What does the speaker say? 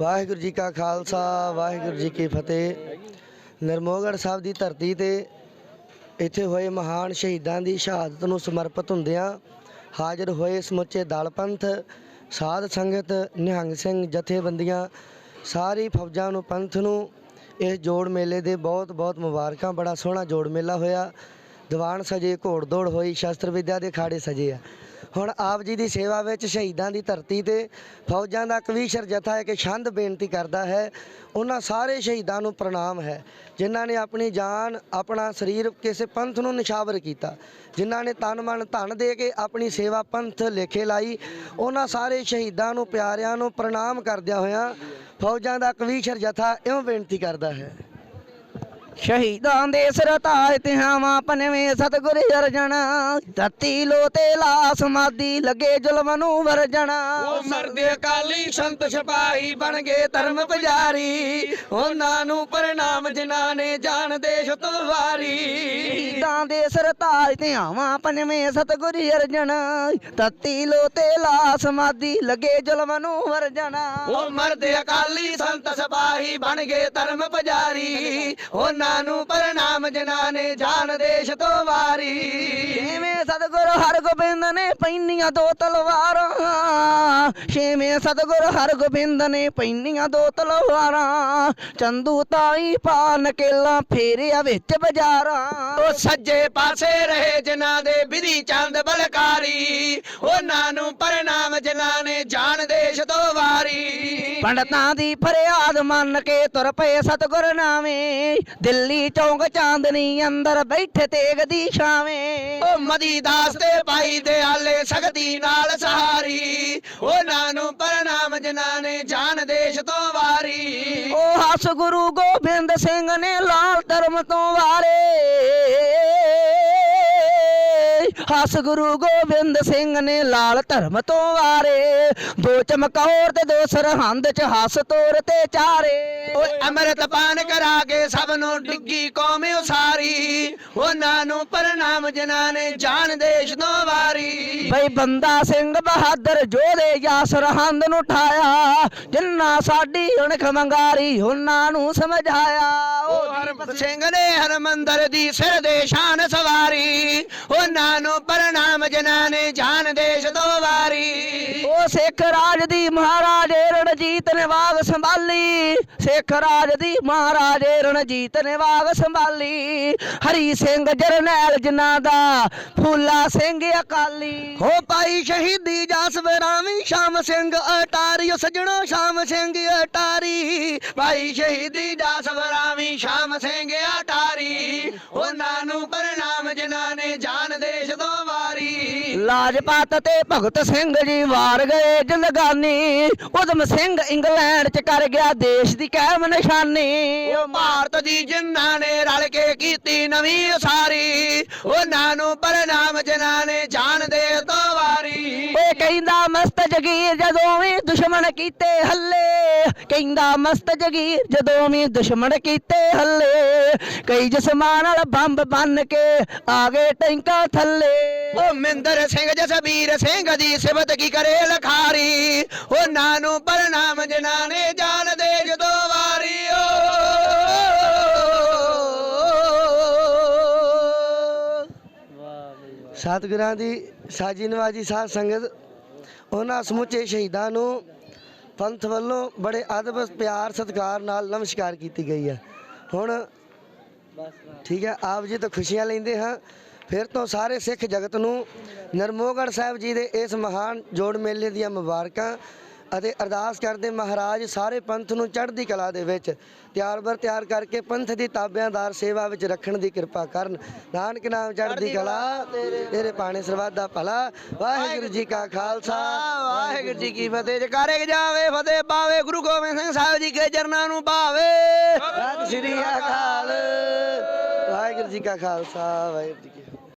ਵਾਹਿਗੁਰੂ ਜੀ ਕਾ ਖਾਲਸਾ, ਵਾਹਿਗੁਰੂ ਜੀ ਕੀ ਫਤਿਹ। ਨਰਮੋਗੜ ਸਾਹਿਬ ਦੀ ਧਰਤੀ ਤੇ ਇੱਥੇ ਹੋਏ ਮਹਾਨ ਸ਼ਹੀਦਾਂ ਦੀ ਸ਼ਹਾਦਤ ਨੂੰ ਸਮਰਪਿਤ ਹੁੰਦਿਆਂ ਹਾਜ਼ਰ ਹੋਏ ਸਮੁੱਚੇ ਦਲ ਪੰਥ, ਸਾਧ ਸੰਗਤ, ਨਿਹੰਗ ਸਿੰਘ ਜਥੇਬੰਦੀਆਂ, ਸਾਰੀ ਫੌਜਾਂ ਨੂੰ ਪੰਥ ਨੂੰ ਇਸ ਜੋੜ ਮੇਲੇ ਦੇ ਬਹੁਤ ਬਹੁਤ ਮੁਬਾਰਕਾਂ, ਬੜਾ ਸੋਹਣਾ ਜੋੜ ਮੇਲਾ ਹੋਇਆ। ਦੀਵਾਨ ਸਜੇ, ਘੋੜ ਦੌੜ ਹੋਈ, ਸ਼ਸਤਰ ਵਿਦਿਆ ਦੇ ਖਾੜੇ ਸਜੇ ਆ। ਹੁਣ ਆਪ ਜੀ ਦੀ ਸੇਵਾ ਵਿੱਚ ਸ਼ਹੀਦਾਂ ਦੀ ਧਰਤੀ ਤੇ ਫੌਜਾਂ ਦਾ ਕਵੀਸ਼ਰ ਜਥਾ ਇੱਕ ਛੰਦ ਬੇਨਤੀ ਕਰਦਾ ਹੈ, ਉਹਨਾਂ ਸਾਰੇ ਸ਼ਹੀਦਾਂ ਨੂੰ ਪ੍ਰਣਾਮ ਹੈ। ਜਿਨ੍ਹਾਂ ਨੇ ਆਪਣੀ ਜਾਨ, ਆਪਣਾ ਸਰੀਰ ਕਿਸੇ ਪੰਥ ਨੂੰ ਨਿਸ਼ਾਵਰ ਕੀਤਾ, ਜਿਨ੍ਹਾਂ ਨੇ ਤਨ ਮਨ ਧਨ ਦੇ ਕੇ ਆਪਣੀ ਸੇਵਾ ਪੰਥ ਲੇਖੇ ਲਾਈ, ਉਹਨਾਂ ਸਾਰੇ ਸ਼ਹੀਦਾਂ ਨੂੰ ਪਿਆਰਿਆਂ ਨੂੰ ਪ੍ਰਣਾਮ ਕਰਦਿਆਂ ਹੋਇਆਂ ਫੌਜਾਂ ਦਾ ਕਵੀਸ਼ਰ ਜਥਾ ਇਉਂ ਬੇਨਤੀ ਕਰਦਾ ਹੈ। ਸ਼ਹੀਦਾਂ ਦੇ ਸਰਤਾਜ ਤਿਹਾਵਾਂ ਪਨਵੇਂ ਸਤਿਗੁਰ ਅਰਜਣ ਧਰਤੀ ਲੋ ਤੇ ਲਾ ਸਮਾਧੀ ਲੱਗੇ ਜ਼ੁਲਮ ਨੂੰ ਵਰਜਣ ਉਹ ਮਰਦੇ ਅਕਾਲੀ ਸੰਤ ਸਿਪਾਹੀ ਬਣ ਗਏ ਧਰਮ ਪੁਜਾਰੀ। ਉਹਨਾਂ ਨੂੰ ਪ੍ਰਣਾਮ ਜਿਨ੍ਹਾਂ ਨੇ ਜਾਨ ਦੇਸ਼ ਤੋਂ ਵਾਰੀ। ਸ਼ਹੀਦਾਂ ਦੇ ਸਰਤਾਜ ਤਿਹਾਵਾਂ ਪਨਵੇਂ ਸਤਿਗੁਰ ਅਰਜਣ ਧਰਤੀ ਲੋ ਤੇ ਲਾ ਸਮਾਧੀ ਲੱਗੇ ਜ਼ੁਲਮ ਨੂੰ ਵਰਜਣ ਉਹ ਮਰਦੇ ਅਕਾਲੀ ਸੰਤ ਸਿਪਾਹੀ ਬਣ ਗਏ ਧਰਮ ਪੁਜਾਰੀ। ਉਹਨਾਂ ਨੂੰ ਪ੍ਰਣਾਮ ਜਿਨ੍ਹਾਂ ਨੇ ਜਾਨ ਦੇਸ਼ ਤੋਂ ਵਾਰੀ। ਛੇਵੇਂ ਸਤਿਗੁਰ ਹਰਗੋਬਿੰਦ ਨੇ ਪੈਨੀਆਂ ਦੋ ਤਲਵਾਰਾਂ। ਛੇਵੇਂ ਸਤਿਗੁਰ ਹਰਗੋਬਿੰਦ ਨੇ ਪੈਨੀਆਂ ਦੋ ਤਲਵਾਰਾਂ। ਚੰਦੂ ਤਾਈ ਪਾ ਨਕੇਲਾ ਫੇਰਿਆ ਵਿੱਚ ਬਾਜ਼ਾਰਾਂ। ਉਹ ਸੱਜੇ ਪਾਸੇ ਰਹੇ ਜਿਨ੍ਹਾਂ ਦੇ ਵਿਧੀ ਚੰਦ ਬਲਕਾਰੀ। ਉਹਨਾਂ ਨੂੰ ਪ੍ਰਣਾਮ ਜਿਨ੍ਹਾਂ ਨੇ ਜਾਨ ਦੇਸ਼ ਤੋਂ ਵਾਰੀ। ਪੰਡਤਾਂ ਦੀ ਫਰਿਆਦ ਮੰਨ ਕੇ ਤੁਰ ਪਏ ਸਤਿਗੁਰ ਨਾਵੇਂ। ਦਿੱਲੀ ਚੌਂਕ ਚਾਂਦਨੀ ਅੰਦਰ ਬੈਠੇ ਤੇਗ ਦੀ ਛਾਵੇਂ। ਉਹ ਮਦੀ ਦਾਸ ਤੇ ਭਾਈ ਦੇ ਆਲੇ ਸਖਤੀ ਨਾਲ ਸਹਾਰੀ। ਉਹਨਾਂ ਨੂੰ ਪ੍ਰਣਾਮ ਜਿਨ੍ਹਾਂ ਨੇ ਜਾਨ ਦੇਸ਼ ਤੋਂ ਵਾਰੀ। ਉਹ ਹੱਸ ਗੁਰੂ ਗੋਬਿੰਦ ਸਿੰਘ ਨੇ ਲਾਲ ਧਰਮ ਤੋਂ ਵਾਰੇ। ਹੱਸ ਗੁਰੂ ਗੋਬਿੰਦ ਸਿੰਘ ਨੇ ਲਾਲ ਧਰਮ ਤੋਂ ਵਾਰੇ। ਦੋ ਚਮਕੌਰ ਤੇ ਦੋ ਸਰਹੰਦ ਚ ਹੱਸ ਤੋਰ ਤੇ ਚਾਰੇ। ਓਏ ਅੰਮ੍ਰਿਤ ਪਾਨ ਕਰਾ ਕੇ ਸਭ ਨੂੰ ਡਿੱਗੀ ਕੌਮ ਉਸਾਰੀ। ਉਹਨਾਂ ਨੂੰ ਪ੍ਰਣਾਮ ਜਿਨ੍ਹਾਂ ਨੇ ਜਾਨ ਦੇਸ਼ ਤੋਂ ਵਾਰੀ। ਬਈ ਬੰਦਾ ਸਿੰਘ ਬਹਾਦਰ ਜਾਂ ਸਰਹੰਦ ਨੂੰ ਠਾਇਆ ਜਿੰਨਾ ਸਾਡੀ ਅਣਖ ਮੰਗਾਰੀ ਉਹਨਾਂ ਨੂੰ ਸਮਝਾਇਆ। ਹਰਮਤ ਸਿੰਘ ਨੇ ਹਰਮੰਦਰ ਦੀ ਸਿਰ ਦੇ ਸ਼ਾਨ ਸਵਾਰੀ ਉਹਨਾਂ ਨੂੰ ਪ੍ਰਣਾਮ ਜਿਨ੍ਹਾਂ ਨੇ ਜਾਨ ਦੇਸ਼ ਤੋਂ ਵਾਰੀ। ਉਹ ਸਿੱਖ ਰਾਜ ਦੀ ਮਹਾਰਾਜੇ ਰਣਜੀਤ ਨੇ ਬਾਗ ਸੰਭਾਲੀ। ਸਿੱਖ ਰਾਜ ਦੀ ਮਹਾਰਾਜੇ ਰਣਜੀਤ ਨੇ ਬਾਗ ਸੰਭਾਲੀ। ਹਰੀ ਸਿੰਘ ਜਰਨੈਲ ਜਿਨ੍ਹਾਂ ਦਾ ਫੂਲਾ ਸਿੰਘ ਅਕਾਲੀ। ਹੋ ਪਾਈ ਸ਼ਹੀਦੀ ਜਸਵਰਾਵੀ ਸ਼ਾਮ ਸਿੰਘ ਅਟਾਰੀ ਸਜਣੋ ਸ਼ਾਮ ਸਿੰਘ ਅਟਾਰੀ। ਭਾਈ ਸ਼ਹੀਦੀ ਜਸਵਰਾਵੀ ਸ਼ਾਮ ਸਿੰਘ ਅਟਾਰੀ। ਉਹਨਾਂ ਨੂੰ ਪ੍ਰਣਾਮ ਜਿਨ੍ਹਾਂ ਨੇ ਜਾਨ ਲਾਜਪਤ ਤੇ ਭਗਤ ਸਿੰਘ ਜੀ ਵਾਰ ਗਏ ਜਲਗਾਨੀ। ਉਦਮ ਸਿੰਘ ਇੰਗਲੈਂਡ ਚ ਕਰ ਗਿਆ ਦੇਸ਼ ਦੀ ਕਾਇਮ ਨਿਸ਼ਾਨੀ। ਉਹ ਭਾਰਤ ਦੀ ਜਿਨ੍ਹਾਂ ਨੇ ਰਲ ਕੇ ਕੀਤੀ ਨਵੀਂ ਉਸਾਰੀ, ਉਹਨਾਂ ਨੂੰ ਪ੍ਰਣਾਮ ਜਿਨ੍ਹਾਂ ਨੇ ਜਾਣ ਮਸਤ ਜਗੀਰ ਜਦੋਂ ਵੀ ਦੁਸ਼ਮਣ ਕੀਤੇ ਹੱਲੇ ਕਹਿੰਦਾ ਮਸਤ ਜਗੀਰ ਜਦੋਂ ਵੀ ਦੁਸ਼ਮਣ ਕੀਤੇ ਹੱਲੇ ਕਈ ਜਸਮਾਨ ਨਾਲ ਬੰਬ ਬੰਨ ਕੇ ਆ ਗਏ ਟੈਂਕਾਂ ਥੱਲੇ। ਉਹ ਮਿੰਦਰ ਸਿੰਘ ਜਸਬੀਰ ਸਿੰਘ ਦੀ ਸਿਫਤ ਕੀ ਕਰੇ ਲਖਾਰੀ? ਉਹਨਾਂ ਨੂੰ ਪ੍ਰਣਾਮ ਜਿਨ੍ਹਾਂ ਨੇ ਜਾਨ ਦੇ ਜਦੋਂ ਵਾਰੀ ਸਤਿਗੁਰਾਂ ਦੀ ਸਾਜੀ ਨਵਾਜੀ ਸਾਧ ਸੰਗਤ ਉਹਨਾਂ ਸਮੁੱਚੇ ਸ਼ਹੀਦਾਂ ਨੂੰ ਪੰਥ ਵੱਲੋਂ ਬੜੇ ਅਦਬ, ਪਿਆਰ, ਸਤਿਕਾਰ ਨਾਲ ਨਮਸਕਾਰ ਕੀਤੀ ਗਈ ਹੈ। ਹੁਣ ਠੀਕ ਹੈ, ਆਪ ਜੀ ਤੋਂ ਖੁਸ਼ੀਆਂ ਲੈਂਦੇ ਹਾਂ। ਫਿਰ ਤੋਂ ਸਾਰੇ ਸਿੱਖ ਜਗਤ ਨੂੰ ਨਰਮੋਗੜ ਸਾਹਿਬ ਜੀ ਦੇ ਇਸ ਮਹਾਨ ਜੋੜ ਮੇਲੇ ਦੀਆਂ ਮੁਬਾਰਕਾਂ। ਅਤੇ ਅਰਦਾਸ ਕਰਦੇ ਮਹਾਰਾਜ ਸਾਰੇ ਪੰਥ ਨੂੰ ਚੜ੍ਹਦੀ ਕਲਾ ਦੇ ਵਿੱਚ ਤਿਆਰ ਬਰ ਤਿਆਰ ਕਰਕੇ ਪੰਥ ਦੀ ਤਾਬਿਆਂਦਾਰ ਸੇਵਾ ਵਿੱਚ ਰੱਖਣ ਦੀ ਕਿਰਪਾ ਕਰਨ। ਨਾਨਕ ਨਾਮ ਚੜ੍ਹਦੀ ਕਲਾ ਤੇਰੇ ਪਾਣੇ ਸਰਬੱਤ ਦਾ ਭਲਾ। ਵਾਹਿਗੁਰੂ ਜੀ ਕਾ ਖਾਲਸਾ। ਵਾਹਿਗੁਰੂ ਜੀ ਕੀ ਫਤਿਹ। ਜਕਾਰੇ ਜਾਵੇ ਫਤਿਹ ਪਾਵੇ ਗੁਰੂ ਗੋਬਿੰਦ ਸਿੰਘ ਸਾਹਿਬ ਜੀ ਕੇ ਚਰਨਾਂ ਨੂੰ ਪਾਵੇ ਸਤਿ ਸ਼੍ਰੀ ਅਕਾਲ। ਵਾਹਿਗੁਰੂ ਜੀ ਕਾ ਖਾਲਸਾ। ਵਾਹਿਗੁਰੂ ਜੀ